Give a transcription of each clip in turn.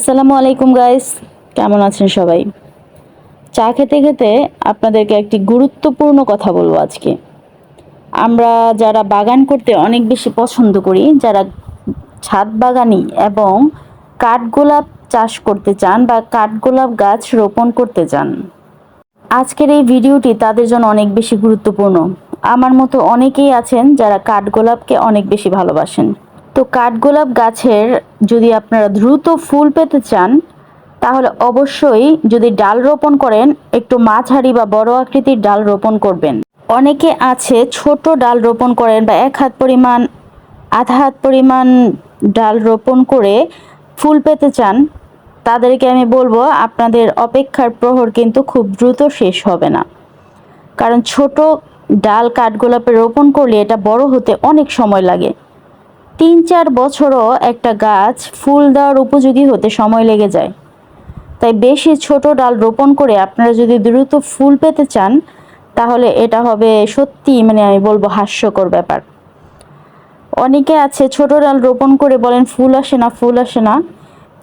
আসসালামু আলাইকুম গাইস কেমন আছেন সবাই? চা খেতে খেতে আপনাদেরকে একটি গুরুত্বপূর্ণ কথা বলব আজকে। আমরা যারা বাগান করতে অনেক বেশি পছন্দ করি, যারা ছাদ বাগানি এবং কাঠগোলাপ চাষ করতে চান বা কাঠগোলাপ গাছ রোপণ করতে চান, আজকের এই ভিডিওটি তাদের জন্য অনেক বেশি গুরুত্বপূর্ণ। আমার মতো অনেকেই আছেন যারা কাঠগোলাপকে অনেক বেশি ভালোবাসেন। তো কাঠগোলাপ গাছের যদি আপনারা দ্রুত ফুল পেতে চান, তাহলে অবশ্যই যদি ডাল রোপণ করেন, একটু মাঝারি বা বড় আকৃতির ডাল রোপণ করবেন। অনেকে আছে ছোট ডাল রোপণ করেন বা এক হাত পরিমাণ, আধা হাত পরিমাণ ডাল রোপণ করে ফুল পেতে চান, তাদেরকে আমি বলব আপনাদের অপেক্ষার প্রহর কিন্তু খুব দ্রুত শেষ হবে না। কারণ ছোট ডাল কাঠগোলাপে রোপণ করলে এটা বড় হতে অনেক সময় লাগে। তিন চার বছরও একটা গাছ ফুল দেওয়ার উপযোগী হতে সময় লেগে যায়। তাই বেশি ছোট ডাল রোপণ করে আপনারা যদি দ্রুত ফুল পেতে চান, তাহলে এটা হবে সত্যি মানে আমি বলব হাস্যকর ব্যাপার। অনেকে আছে ছোট ডাল রোপণ করে বলেন ফুল আসে না, ফুল আসে না,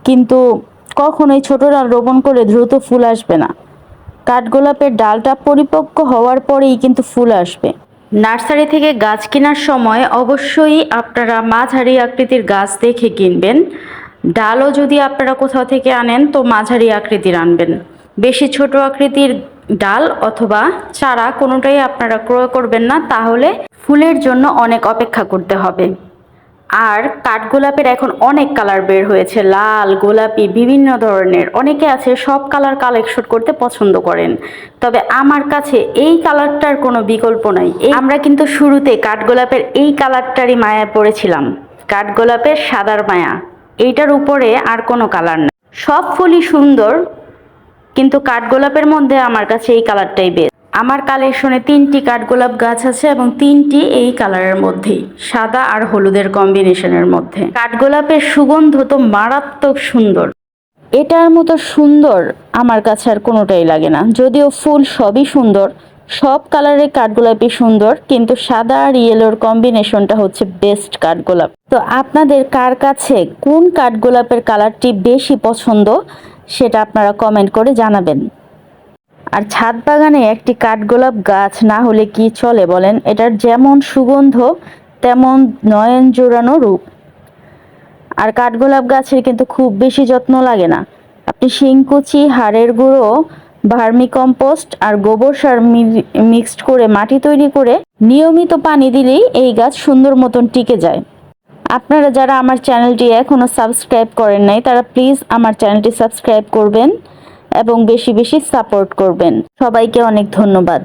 কিন্তু কখনোই ছোট ডাল রোপণ করে দ্রুত ফুল আসবে না। কাঠগোলাপের ডালটা পরিপক্ক হওয়ার পরেই কিন্তু ফুল আসবে। নার্সারি থেকে গাছ কেনার সময় অবশ্যই আপনারা মাঝারি আকৃতির গাছ দেখে কিনবেন। ডালও যদি আপনারা কোথাও থেকে আনেন, তো মাঝারি আকৃতির আনবেন। বেশি ছোট আকৃতির ডাল অথবা চারা কোনোটাই আপনারা ক্রয় করবেন না, তাহলে ফুলের জন্য অনেক অপেক্ষা করতে হবে। আর কাঠগোলাপের এখন অনেক কালার বের হয়েছে, লাল, গোলাপি, বিভিন্ন ধরনের। অনেকে আছে সব কালার কালেকশন করতে পছন্দ করেন। তবে আমার কাছে এই কালারটার কোনো বিকল্প নাই। আমরা কিন্তু শুরুতে কাঠগোলাপের এই কালারটারই মায়া পড়েছিলাম। কাঠগোলাপের সাদার মায়া। এইটার উপরে আর কোনো কালার নেই। সব ফুলই সুন্দর, কিন্তু কাঠগোলাপের মধ্যে আমার কাছে এই কালারটাই বেশ। আমার কালেকশনে তিনটি কাঠগোলাপ গাছ আছে এবং তিনটি এই কালারের মধ্যেই সাদা আর হলুদের কম্বিনেশনের মধ্যে। কাঠগোলাপের সুগন্ধ তো মারাত্মক সুন্দর। এটার মতো সুন্দর আমার কাছে আর কোনোটাই লাগে না। যদিও ফুল সবই সুন্দর, সব কালারের কাঠগোলাপই সুন্দর, কিন্তু সাদা আর ইয়েলোর কম্বিনেশনটা হচ্ছে বেস্ট কাঠগোলাপ তো আপনাদের কার কাছে কোন কাঠগোলাপের কালারটি বেশি পছন্দ, সেটা আপনারা কমেন্ট করে জানাবেন। আর ছাদ বাগানে একটি কাঠগোলাপ গাছ না হলে কি চলে বলেন? এটার যেমন সুগন্ধ, তেমন নয়ন জোড়ানো রূপ। আর কাঠগোলাপ গাছের কিন্তু খুব বেশি যত্ন লাগে না। আপনি শিংকুচি, হাড়ের গুঁড়ো ভার্মি কম্পোস্ট আর গোবর সার মিক্সড করে মাটি তৈরি করে নিয়মিত পানি দিলেই এই গাছ সুন্দর মতন টিকে যায়। আপনারা যারা আমার চ্যানেলটি এখনও সাবস্ক্রাইব করেন নাই, তারা প্লিজ আমার চ্যানেলটি সাবস্ক্রাইব করবেন। এবং বেশি বেশি সাপোর্ট করবেন। সবাইকে অনেক ধন্যবাদ।